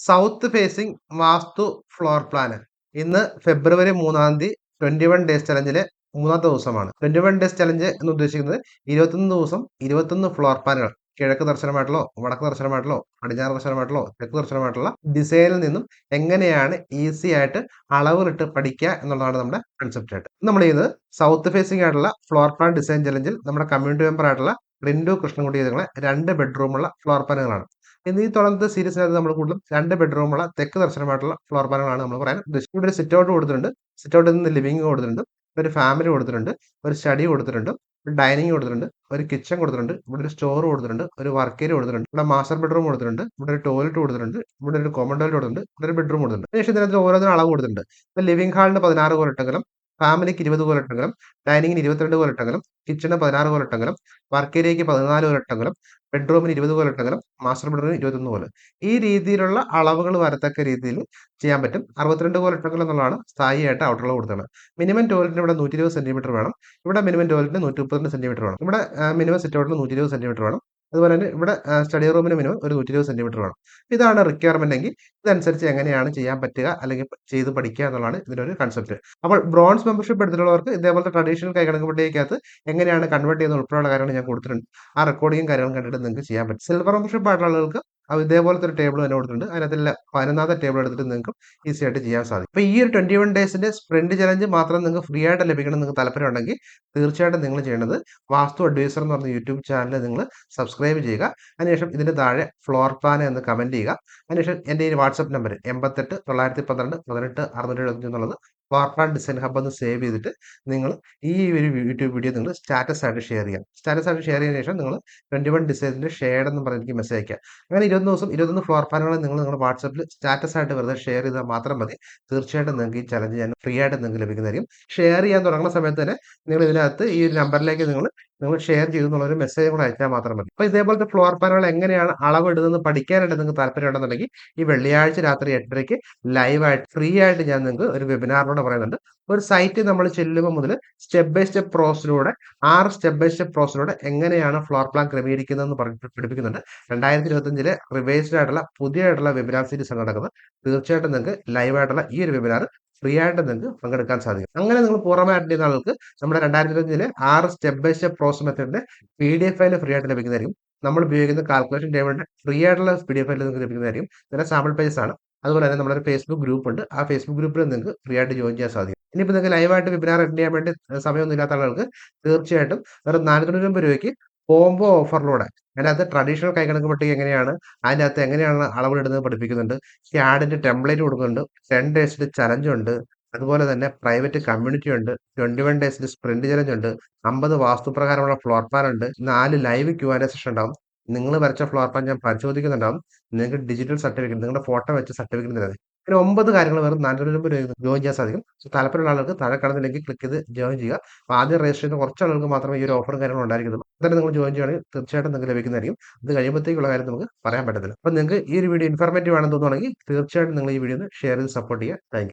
South facing vastu floor plan ഇന്ന് ഫെബ്രുവരി മൂന്നാം തീയതി ട്വന്റി വൺ ഡേയ്സ് ചലഞ്ചിലെ മൂന്നാമത്തെ ദിവസമാണ്. ട്വന്റി വൺ ഡേയ്സ് ചലഞ്ച് എന്ന് ഉദ്ദേശിക്കുന്നത് ഇരുപത്തൊന്ന് ദിവസം ഇരുപത്തൊന്ന് ഫ്ലോർ പ്ലാനുകൾ കിഴക്ക് ദർശനമായിട്ടുള്ളോ വടക്ക് ദർശനമായിട്ടുള്ളോ പടിഞ്ഞാറ് ദർശനമായിട്ടുള്ളോ തെക്ക് ദർശനമായിട്ടുള്ള ഡിസൈനിൽ നിന്നും എങ്ങനെയാണ് ഈസി ആയിട്ട് അളവിലിട്ട് പഠിക്കുക എന്നുള്ളതാണ് നമ്മുടെ കൺസെപ്റ്റ് ആയിട്ട്. നമ്മൾ ചെയ്യുന്നത് സൗത്ത് ഫേസിംഗ് ആയിട്ടുള്ള ഫ്ലോർ പ്ലാൻ ഡിസൈൻ ചലഞ്ചിൽ നമ്മുടെ കമ്മ്യൂണിറ്റി മെമ്പർ ആയിട്ടുള്ള റിൻഡു കൃഷ്ണൻകുട്ടി ഇതുങ്ങളെ രണ്ട് ബെഡ്റൂമുള്ള ഫ്ലോർ പ്ലാനുകളാണ് ഇന്ന് ഈ തുടർന്ന് സീരീസിനകത്ത് നമ്മൾ കൂടുതലും രണ്ട് ബെഡ്റൂമുള്ള തെക്ക് ദർശനമായിട്ടുള്ള ഫ്ലോർ പ്ലാനുകളാണ് നമ്മൾ പറയാൻ ഉദ്ദേശിച്ചത്. ഇവിടെ ഒരു സിറ്റ് ഔട്ട് കൊടുത്തിട്ടുണ്ട്. സിറ്റ് ഔട്ടിൽ നിന്ന് ലിവിംഗ് കൊടുത്തിട്ടുണ്ട്. ഒരു ഫാമിലി കൊടുത്തിട്ടുണ്ട്. ഒരു സ്റ്റഡി കൊടുത്തിട്ടുണ്ട്. ഒരു ഡൈനിങ് കൊടുത്തിട്ടുണ്ട്. ഒരു കിച്ചൺ കൊടുത്തിട്ടുണ്ട്. ഇവിടെ ഒരു സ്റ്റോർ കൊടുത്തിട്ടുണ്ട്. ഒരു വർക്ക് ഏരിയ കൊടുത്തിട്ടുണ്ട്. ഇവിടെ മാസ്റ്റർ ബെഡ്റൂം കൊടുത്തിട്ടുണ്ട്. ഇവിടെ ഒരു ടോയ്ലറ്റ് കൊടുത്തിട്ടുണ്ട്. ഇവിടെ ഒരു കോമൺ ടോയ്ലറ്റ് കൊടുത്തിട്ടുണ്ട്. ഇവിടെ ഒരു ബെഡ്റൂം കൊടുത്തിട്ടുണ്ട്. അതിനുശേഷം ഇതിനകത്ത് ഓരോന്നിനും അളവ് കൊടുത്തിട്ടുണ്ട്. ഇപ്പോൾ ലിവിംഗ് ഹാളിന് പതിനാറ് കോലിട്ടെങ്കിലും ഫാമിലിക്ക് ഇരുപത് കോലട്ടങ്ങളും ഡൈനിങ്ങിന് ഇരുപത്തിരണ്ട് കോലട്ടങ്ങളും കിച്ചണ് പതിനാറ് കോലട്ടങ്ങളും വർക്ക് ഏരിയയ്ക്ക് പതിനാല് കോലട്ടങ്ങളും ബെഡ്റൂമിന് ഇരുപത് കോലട്ടങ്ങളും മാസ്റ്റർ ബെഡ്റൂമിന് ഇരുപത്തൊന്ന് കോൽ ഈ രീതിയിലുള്ള അളവുകൾ വരത്തക്ക രീതിയിൽ ചെയ്യാൻ പറ്റും. അറുപത്തിരണ്ട് കോലട്ടങ്ങൾ എന്നുള്ളതാണ് സ്ഥായിയായിട്ട് ഔട്ടർ കൊടുത്തത് മിനിമം ടോയ്ലറ്റിന് ഇവിടെ നൂറ്റി ഇരുപത് സെന്റിമീറ്റർ വേണം. ഇവിടെ മിനിമം ടോയ്ലറ്റിന് നൂറ്റി മുപ്പത്തിരണ്ട് സെന്റിമീറ്റർ വേണം. ഇവിടെ മിനിമം സിറ്റ് ഔട്ടിന് നൂറ്റി ഇരുപത് സെന്റിമീറ്റർ വേണം. അതുപോലെ തന്നെ ഇവിടെ സ്റ്റഡി റൂമിന് മിനിമം ഒരു നൂറ്റി ഇരുപത് സെന്റിമീറ്റർ വേണം. ഇതാണ് റിക്വയർമെന്റ് എങ്കിൽ ഇതനുസരിച്ച് എങ്ങനെയാണ് ചെയ്യാൻ പറ്റുക അല്ലെങ്കിൽ ചെയ്ത് പഠിക്കുക എന്നുള്ളതാണ് ഇതിന്റെ ഒരു കൺസെപ്റ്റ് അപ്പോൾ ബ്രോൺസ് മെമ്പർഷിപ്പ് എടുത്തിട്ടുള്ളവർക്ക് ഇതേപോലത്തെ ട്രഡീഷണൽ കൈകണക്ക് പട്ടികയ്ക്കകത്ത് എങ്ങനെയാണ് കൺവേർട്ട് ചെയ്യുന്ന ഉൾപ്പെടെയുള്ള കാര്യങ്ങൾ ഞാൻ കൊടുത്തിട്ടുണ്ട്. ആ റെക്കോർഡിങ്ങും കാര്യങ്ങളും കണ്ടിട്ട് നിങ്ങൾക്ക് ചെയ്യാൻ പറ്റും. സിൽവർ മെമ്പർഷിപ്പ് ആയിട്ടുള്ള ആളുകൾക്ക് അത് ഇതേപോലത്തെ ഒരു ടേബിൾ തന്നെ കൊടുത്തിട്ടുണ്ട്. അതിനകത്തുള്ള പതിനൊന്നാമത്തെ ടേബിൾ എടുത്തിട്ട് നിങ്ങൾക്ക് ഈസി ആയിട്ട് ചെയ്യാൻ സാധിക്കും. അപ്പോൾ ഈ ഒരു ട്വന്റി വൺ ഡേയ്സിന്റെ സ്പ്രിന്റ് ചലഞ്ച് മാത്രം നിങ്ങൾക്ക് ഫ്രീ ആയിട്ട് ലഭിക്കണം നിങ്ങൾക്ക് താല്പര്യം ഉണ്ടെങ്കിൽ തീർച്ചയായിട്ടും നിങ്ങൾ ചെയ്യേണ്ടത് വാസ്തു അഡ്വൈസർ എന്ന് പറഞ്ഞ യൂട്യൂബ് ചാനൽ നിങ്ങൾ സബ്സ്ക്രൈബ് ചെയ്യുക. അതിനുശേഷം ഇതിന്റെ താഴെ ഫ്ലോർ പ്ലാൻ എന്ന് കമന്റ് ചെയ്യുക. അതിനുശേഷം എന്റെ ഈ വാട്സപ്പ് നമ്പർ എൺപത്തെട്ട് തൊള്ളായിരത്തി പന്ത്രണ്ട് പതിനെട്ട് അറുന്നൂറ്റി എഴുപത്തഞ്ച് എന്നുള്ളത് ഫ്ലോർ ഡിസൈൻ ഹബ് എന്ന് സേവ് ചെയ്തിട്ട് നിങ്ങൾ ഈ ഒരു യൂട്യൂബ് വീഡിയോ നിങ്ങൾ സ്റ്റാറ്റസ് ആയിട്ട് ഷെയർ ചെയ്യാം. സ്റ്റാറ്റസ് ആയിട്ട് ഷെയർ ചെയ്യുന്ന ശേഷം നിങ്ങൾ ട്വന്റി വൺ ഡിസൈനിന്റെ ഷെയർഡ് എന്ന് പറഞ്ഞ് മെസ്സേജ് അയക്കുക അങ്ങനെ ഇരുപത് ദിവസം ഇരുപത്തൊന്ന് ഫ്ലോർ പാനുകൾ നിങ്ങൾ നിങ്ങളുടെ വാട്സാപ്പിൽ സ്റ്റാറ്റസ് ആയിട്ട് വെറുതെ ഷെയർ ചെയ്താൽ മാത്രം മതി. തീർച്ചയായിട്ടും നിങ്ങൾക്ക് ഈ ചലഞ്ച് ഞാൻ ഫ്രീ ആയിട്ട് നിങ്ങൾക്ക് ലഭിക്കുന്നതായിരിക്കും. ഷെയർ ചെയ്യാൻ തുടങ്ങുന്ന സമയത്ത് തന്നെ നിങ്ങൾ ഇതിനകത്ത് ഈ നമ്പറിലേക്ക് നിങ്ങൾ നിങ്ങൾ ഷെയർ ചെയ്തു എന്നുള്ളൊരു മെസ്സേജ് കൂടെ അയച്ചാൽ മാത്രം മതി. അപ്പോൾ ഇതേപോലത്തെ ഫ്ലോർ പാനുകൾ എങ്ങനെയാണ് അളവെടുക്കുന്നത് പഠിക്കാനായിട്ട് നിങ്ങൾക്ക് താല്പര്യം ഉണ്ടെന്നുണ്ടെങ്കിൽ ഈ വെള്ളിയാഴ്ച രാത്രി എട്ടരയ്ക്ക് ലൈവായിട്ട് ഫ്രീ ആയിട്ട് ഞാൻ നിങ്ങൾക്ക് ഒരു വെബിനാറിലൂടെ പറയുന്നുണ്ട്. ഒരു സൈറ്റ് നമ്മൾ ചെല്ലുമ്പോൾ മുതൽ സ്റ്റെപ്പ് ബൈ സ്റ്റെപ്പ് പ്രോസസ്സിലൂടെ ആറ് സ്റ്റെപ്പ് ബൈ സ്റ്റെപ്പ് പ്രോസസ്സിലൂടെ എങ്ങനെയാണ് ഫ്ലോർ പ്ലാൻ ക്രമീകരിക്കുന്നതെന്ന് പറഞ്ഞ് പഠിപ്പിക്കുന്നുണ്ട്. രണ്ടായിരത്തി ഇരുപത്തഞ്ചിലെ റിവൈസ്ഡ് ആയിട്ടുള്ള പുതിയതായിട്ടുള്ള വെബിനാർ സീരീസ് നടക്കുന്നത്. തീർച്ചയായിട്ടും നിങ്ങൾക്ക് ലൈവായിട്ടുള്ള ഈ ഒരു വെബിനാർ ഫ്രീ ആയിട്ട് നിങ്ങൾക്ക് പങ്കെടുക്കാൻ സാധിക്കും. അങ്ങനെ നിങ്ങൾ പൂർണമായിട്ട് ചെയ്യുന്ന ആൾക്ക് നമ്മുടെ രണ്ടായിരത്തി ഇരുപത്തിയഞ്ചിലെ ആറ് സ്റ്റെപ്പ് ബൈ സ്റ്റെപ്പ് പ്രോസസ് മെത്തേഡിന്റെ പി ഡി എഫ് ഫ്രീ ആയിട്ട് ലഭിക്കുന്നതായിരിക്കും നമ്മൾ ഉപയോഗിക്കുന്ന കാൽക്കുലേഷൻ ടേബിളിന്റെ ഫ്രീ ആയിട്ടുള്ള പി ഡി എഫ് ഫയൽ നിങ്ങൾക്ക് ലഭിക്കുന്നതായിരിക്കും ഇതിന്റെ സാമ്പിൾ പേജസ് ആണ്. അതുപോലെ തന്നെ നമ്മുടെ ഫേസ്ബുക്ക് ഗ്രൂപ്പ് ഉണ്ട്. ആ ഫേസ്ബുക്ക് ഗ്രൂപ്പിൽ നിങ്ങൾക്ക് ഫ്രീ ആയിട്ട് ജോയിൻ ചെയ്യാൻ സാധിക്കും. ഇനിയിപ്പോൾ നിങ്ങൾക്ക് ലൈവായിട്ട് വെബിനാർ അറ്റൻഡ് ചെയ്യാൻ വേണ്ടി സമയമൊന്നും ഇല്ലാത്ത ആളുകൾക്ക് തീർച്ചയായിട്ടും വെറും നാനൂറ്റി രൂപയ്ക്ക് കോംബോ ഓഫറിലൂടെ അതിനകത്ത് ട്രഡീഷണൽ കൈകണക്ക് പട്ടിക എങ്ങനെയാണ്? അതിന്റെ അകത്ത് എങ്ങനെയാണ് അളവിടുന്നത് പഠിപ്പിക്കുന്നുണ്ട്? ക്യാഡിന്റെ ടെംപ്ലേറ്റ് കൊടുക്കുന്നുണ്ട്. ടെൻ ഡേയ്സിന്റെ ചലഞ്ച് ഉണ്ട്. അതുപോലെ തന്നെ പ്രൈവറ്റ് കമ്മ്യൂണിറ്റി ഉണ്ട്. ട്വന്റി വൺ ഡേയ്സിൽ സ്പ്രിന്റ് ചലഞ്ച് ഉണ്ട്. അമ്പത് വാസ്തുപ്രകാരമുള്ള ഫ്ലോർ പ്ലാൻ ഉണ്ട്. നാല് ലൈവ് ക്യൂ ആൻ സെഷൻ ഉണ്ടാവും. നിങ്ങൾ വരച്ച ഫ്ലോർ പ്ലാൻ ഞാൻ പരിശോധിക്കുന്നുണ്ടാവും. നിങ്ങൾക്ക് ഡിജിറ്റൽ സർട്ടിഫിക്കറ്റ് നിങ്ങളുടെ ഫോട്ടോ വെച്ച് സർട്ടിഫിക്കറ്റ് തരാം. പിന്നെ ഒമ്പത് കാര്യങ്ങൾ വെറും രൂപ ജോയിൻ ചെയ്യാൻ സാധിക്കും. സോ താല്പര്യമുള്ള ആളുകൾക്ക് താഴെ കാണുന്ന ക്ലിക്ക് ചെയ്ത് ജോയിൻ ചെയ്യുക. അപ്പോൾ ആദ്യം രജിസ്റ്റർ ചെയ്യുന്ന കുറച്ച് ആളുകൾക്ക് മാത്രമേ ഈ ഒരു ഓഫറും കാര്യങ്ങളും ഉണ്ടായിരിക്കുള്ളൂ തന്നെ നിങ്ങൾ ജോയിൻ ചെയ്യുകയാണെങ്കിൽ തീർച്ചയായിട്ടും നിങ്ങൾക്ക് ലഭിക്കുന്നതായിരിക്കും. അത് കഴിയുമ്പോഴത്തേക്കുള്ള കാര്യം നമുക്ക് പറയാൻ പറ്റത്തില്ല. അപ്പോൾ നിങ്ങൾക്ക് ഈ ഒരു വീഡിയോ ഇൻഫോർമേറ്റീവ് ആണെന്ന് തോന്നുകയാണെങ്കിൽ തീർച്ചയായിട്ടും നിങ്ങൾ ഈ വീഡിയോ ഒന്ന് ഷെയർ ചെയ്ത് സപ്പോർട്ട് ചെയ്യുക. താങ്ക്